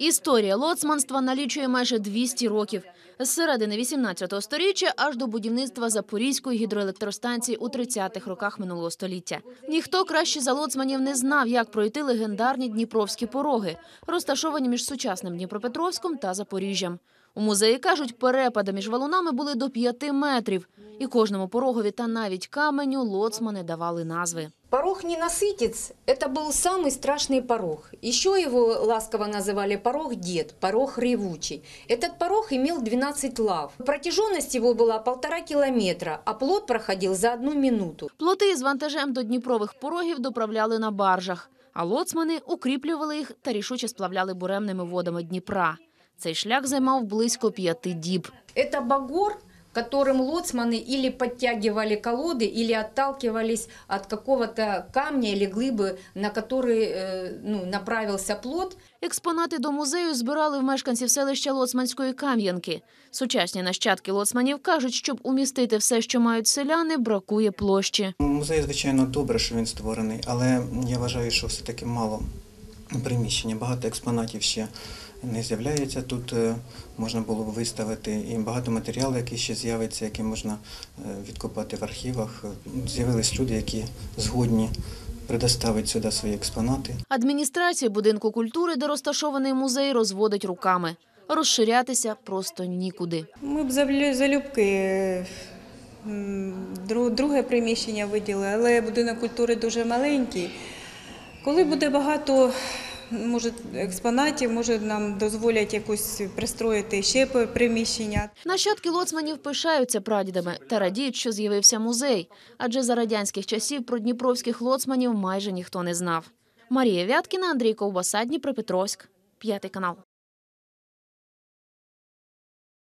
Історія лоцманства налічує майже 200 років. З середини 18 століття аж до будівництва Запорізької гідроелектростанції у 30-х роках минулого століття. Ніхто краще за лоцманів не знав, як пройти легендарні дніпровські пороги, розташовані між сучасним Дніпропетровськом та Запоріжжям. У музеї кажуть, перепади між валунами були до 5 метрів, і кожному порогові та навіть каменю лоцмани давали назви. Порог ненасытец – это был самый страшный порог. Еще его ласково называли порог дед, порог ревучий. Этот порог имел 12 лав. Протяженность его была полтора километра, а плод проходил за одну минуту. Плоти з вантажем до дніпрових порогів доправляли на баржах, а лоцмани укріплювали їх та рішуче сплавляли буремними водами Дніпра. Цей шлях займав близько п'яти діб. Это багор, которым лоцманы или подтягивали колоды, или отталкивались от какого-то камня или глыбы, на который э, ну, направился плод. Експонати до музею збирали в мешканців селища Лоцманської Кам'янки. Сучасні нащадки лоцманів кажуть, щоб умістити все, що мають селяни, бракує площі. Музей, звичайно, добре, що він створений, але я вважаю, що все-таки мало приміщення. Багато експонатів ще не з'являється. Тут е, можна було б виставити і багато матеріалу, який ще з'явиться, який можна е, відкопати в архівах. З'явились люди, які згодні предоставити сюди свої експонати. Адміністрація будинку культури, де розташований музей, розводить руками. Розширятися просто нікуди. Ми б залюбки е, друге приміщення виділили, але будинок культури дуже маленький. Коли буде багато може, експонатів, може нам дозволять якось пристроїти ще приміщення. Нащадки лоцманів пишаються прадідами та радіють, що з'явився музей, адже за радянських часів про дніпровських лоцманів майже ніхто не знав. Марія Вяткіна, Андрій Ковбаса, Дніпропетровськ, п'ятий канал.